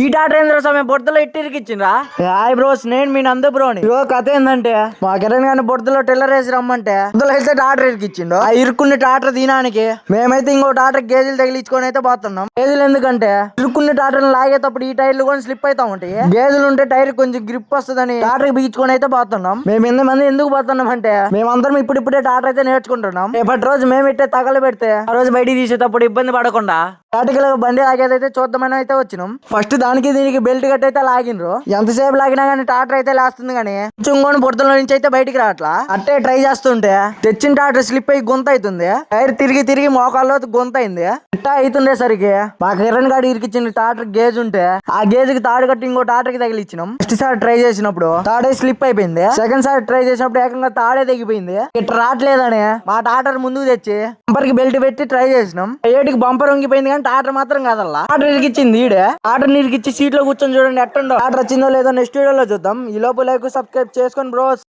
ఈ టాటర్ ఏంద్ర సమయం బొడతలో ఇట్టిరికిచ్చిండ్రా హాయ్ బ్రోస్ నేను మీ నందు బ్రోని. ఇగో కథ ఏందంటే మా కిరణ్ గారిని బొడతలో టెల్లర్ వేసి రమ్మంటే బొడతలో అయితే టాటర్ ఇరికిచ్చిండు. ఆ ఇరుక్కున్న టాటర్ తినానికి మేమైతే ఇంకో టాటర్ గేజీలు తగిలించుకొని అయితే పోతున్నాం. గేజీలు ఎందుకంటే ఇరుక్కున్న టాటర్ లాగేటప్పుడు ఈ టైర్లు కూడా స్లిప్ అవుతా ఉంటాయి. గేజీలు ఉంటే టైర్ కొంచెం గ్రిప్ వస్తుందని టాటర్ బిగించుకొని అయితే పోతున్నాం. మేము ఎంత మంది ఎందుకు పోతున్నాం అంటే మేమందరం ఇప్పుడిప్పుడే టాటర్ అయితే నేర్చుకుంటున్నాం. రేపటి రోజు మేము ఇట్టే తగల పెడితే ఆ రోజు బయటికి తీసేటప్పుడు ఇబ్బంది పడకుండా టాటికల్ బండి ఆగేదైతే చూద్దామని అయితే వచ్చినాం. ఫస్ట్ దానికి దీనికి బెల్ట్ కట్టి అయితే లాగినరు ఎంతసేపు లాగినా కానీ టాటర్ అయితే లేస్తుంది కానీ చుంగోని బుడతల నుంచి అయితే బయటికి రావట్లా. అట్టే ట్రై చేస్తుంటే తెచ్చిన టాటర్ స్లిప్ అయ్యి గొంత అవుతుంది టైర్ తిరిగి తిరిగి మోకాల్లో గుంత అయింది. ఇట్టా అవుతుండేసరికి మా కిరణ్ గాడి ఇరికిచ్చిన టాటర్ గేజ్ ఉంటే ఆ గేజ్కి తాడు కట్టి ఇంకో టాటర్కి తగిలిచ్చినాం. ఫస్ట్ సారి ట్రై చేసినప్పుడు తాడే స్లిప్ అయిపోయింది. సెకండ్ సారి ట్రై చేసినప్పుడు ఏకంగా తాడే తెగిపోయింది. ఇట్లా రావట్లేదని మా టాటర్ ముందుకు తెచ్చి బంపర్కి బెల్ట్ పెట్టి ట్రై చేసినాం. ఏటికి బంపర్ వంగిపోయింది కానీ ఆర్డర్ మాత్రం కాదల్లా. ఆర్డర్ ఇరికిచ్చింది ఈడే. ఆర్డర్ ఇరికిచ్చి సీట్లో కూర్చొని చూడండి ఎట్టుండో ఆర్డర్ వచ్చిందో లేదో నెక్స్ట్ వీడియోలో చూద్దాం. ఈ లోపు లైక్ సబ్స్క్రైబ్ చేసుకొని బ్రోస్